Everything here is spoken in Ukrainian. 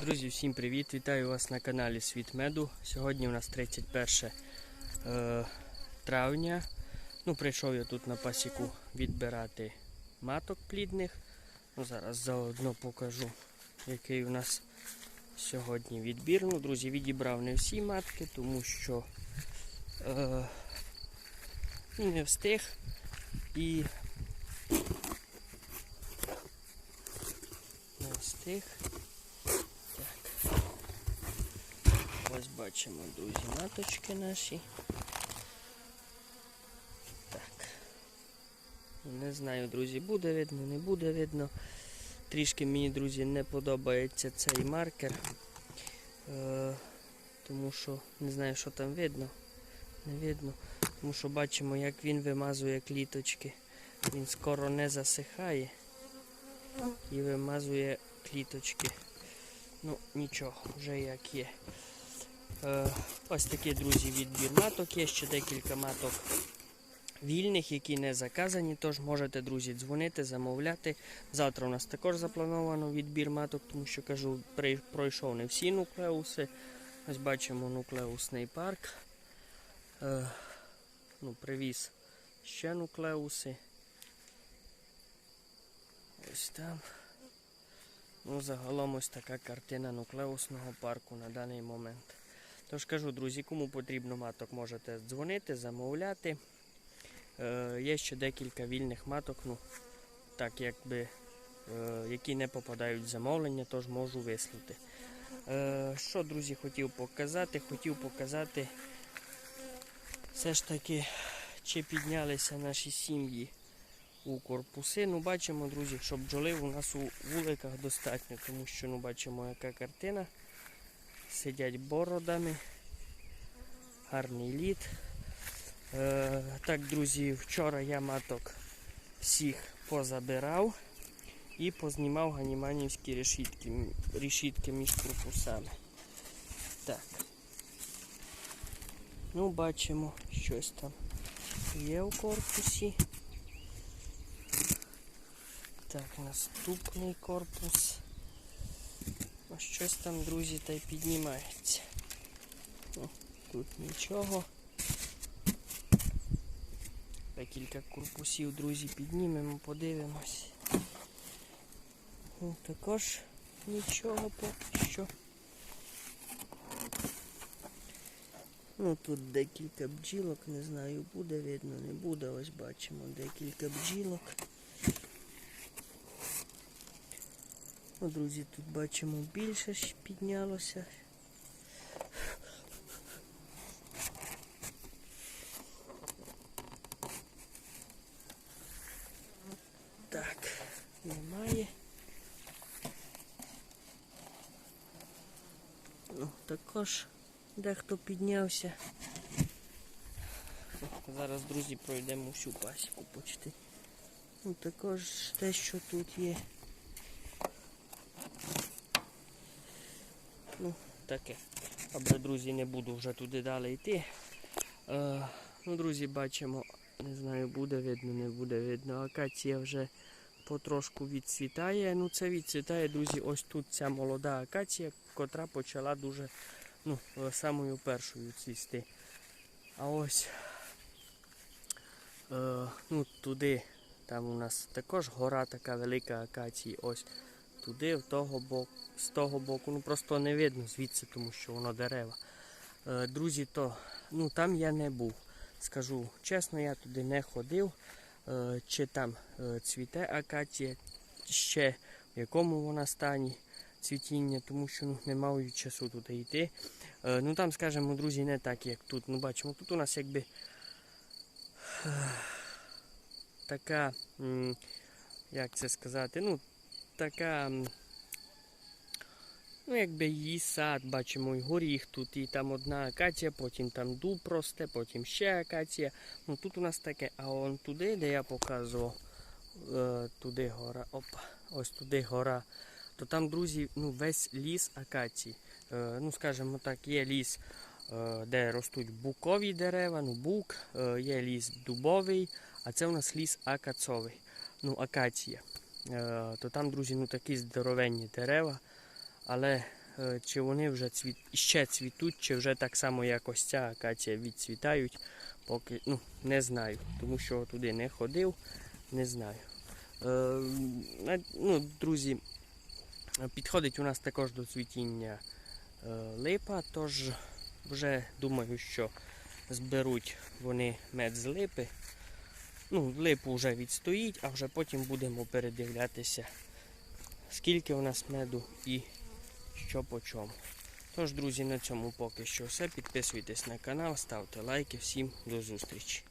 Друзі, всім привіт! Вітаю вас на каналі Світ Меду. Сьогодні у нас 31 е, травня. Ну, прийшов я тут на пасіку відбирати маток плідних. Ну, зараз заодно покажу, який у нас сьогодні відбір. Ну, друзі, відібрав не всі матки, тому що е, ну, не встиг і не встиг. Ось бачимо, друзі, маточки наші. Так. Не знаю, друзі, буде видно, не буде видно. Трішки мені, друзі, не подобається цей маркер. Е, тому що не знаю, що там видно. Не видно. Тому що бачимо, як він вимазує кліточки. Він скоро не засихає і вимазує кліточки. Ну, нічого, вже як є. Е, ось такий, друзі, відбір маток. Є ще декілька маток вільних, які не заказані. Тож можете, друзі, дзвонити, замовляти. Завтра у нас також заплановано відбір маток, тому що кажу, пройшов не всі нуклеуси. Ось бачимо нуклеусний парк. Е, ну, привіз ще нуклеуси. Ось там. Ну, загалом ось така картина нуклеусного парку на даний момент. Тож кажу, друзі, кому потрібно маток, можете дзвонити, замовляти. Е, є ще декілька вільних маток, ну, так якби, е, які не попадають в замовлення, тож можу вислати. Е, що, друзі, хотів показати? Хотів показати все ж таки, чи піднялися наші сім'ї у корпуси. Ну, бачимо, друзі, що бджоли у нас у вуликах достатньо, тому що ну, бачимо, яка картина. Сидять бородами. Гарний лід. Е, так, друзі, вчора я маток всіх позабирав і познімав ганіманівські решітки, решітки між корпусами. Так. Ну, бачимо, щось там є у корпусі. Так, наступний корпус. Ну, щось там, друзі, та й піднімається. О, тут нічого. Декілька корпусів, друзі, піднімемо, подивимось. Ну, також нічого поки що. Ну тут декілька бджілок, не знаю, буде видно, не буде. Ось бачимо декілька бджілок. Ну, друзі, тут бачимо більше ж піднялося. Так, немає. Ну, також дехто піднявся. Зараз, друзі, пройдемо всю пасіку почти. Ну, також те, що тут є. Ну, таке. Добре, друзі, не буду вже туди далі йти. Е, ну, друзі, бачимо, не знаю, буде видно, не буде видно. Акація вже потрошку відцвітає. Ну, це відцвітає, друзі, ось тут ця молода акація, котра почала дуже ну, е, самою першою цвісти. А ось е, ну, туди, там у нас також гора така велика акації. Ось туди, в того боку, з того боку. Ну просто не видно звідси, тому що воно дерева. Е, друзі, то ну там я не був. Скажу чесно, я туди не ходив. Е, чи там е, цвіте акація, ще в якому вона стані цвітіння, тому що ну, не маю часу туди йти. Ну там, скажімо, друзі, не так, як тут. Ну, бачимо, тут у нас якби така, як це сказати, ну, така, ну, якби її сад, бачимо, і горіх тут, і там одна акація, потім там дуб росте, потім ще акація. Ну тут у нас таке, а он туди, де я показував, е, туди гора, опа, ось туди гора, то там, друзі, ну, весь ліс акацій. Е, ну, скажімо так, є ліс, е, де ростуть букові дерева, ну бук, є ліс дубовий, а це у нас ліс акацовий, ну, акація. Е, то там, друзі, ну такі здоровенні дерева. Але е, чи вони вже цвіт... ще цвітуть, чи вже так само, як ось ця акація відцвітають, поки ну, не знаю, тому що туди не ходив, не знаю. Е, ну, друзі, підходить у нас також до цвітіння е, липа, тож вже думаю, що зберуть вони мед з липи. Ну, липу вже відстоїть, а вже потім будемо передивлятися, скільки у нас меду і що по чому. Тож, друзі, на цьому поки що все. Підписуйтесь на канал, ставте лайки. Всім до зустрічі.